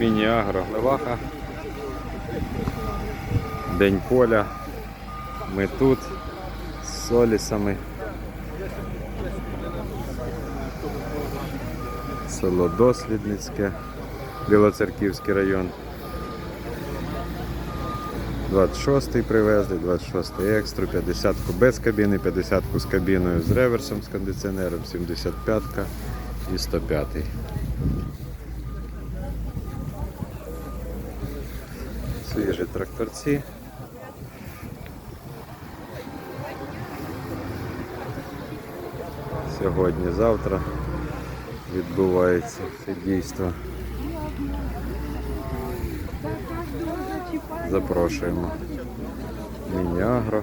Міні-агро Леваха. День поля. Ми тут з солісами. Село Дослідницьке, Білоцерківський район. 26-й привезли, 26-й екстру, 50-ку без кабіни, 50-ку з кабіною з реверсом, з кондиціонером, 75-ка і 105-й. Свіжі тракторці. Сьогодні, завтра відбувається це дійство. Запрошуємо. Міні-агро.